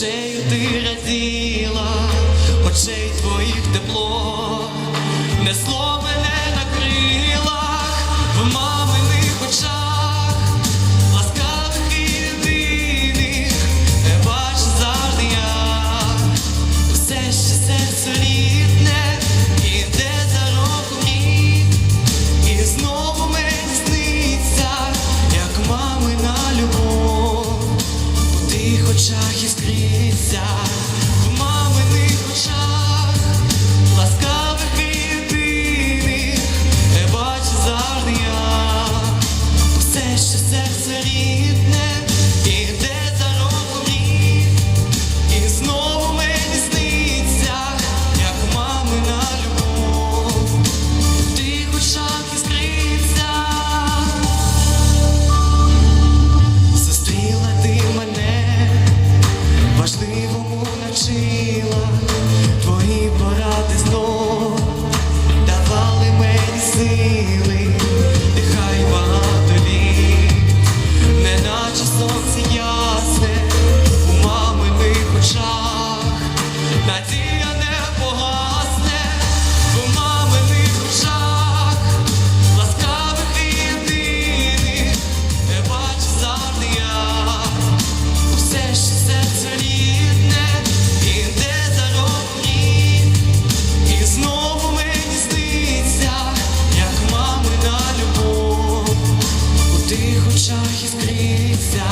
душею ти раділа, очей твоїх тепло не несло. Все що серце рідне, іде We. Очах іскриться,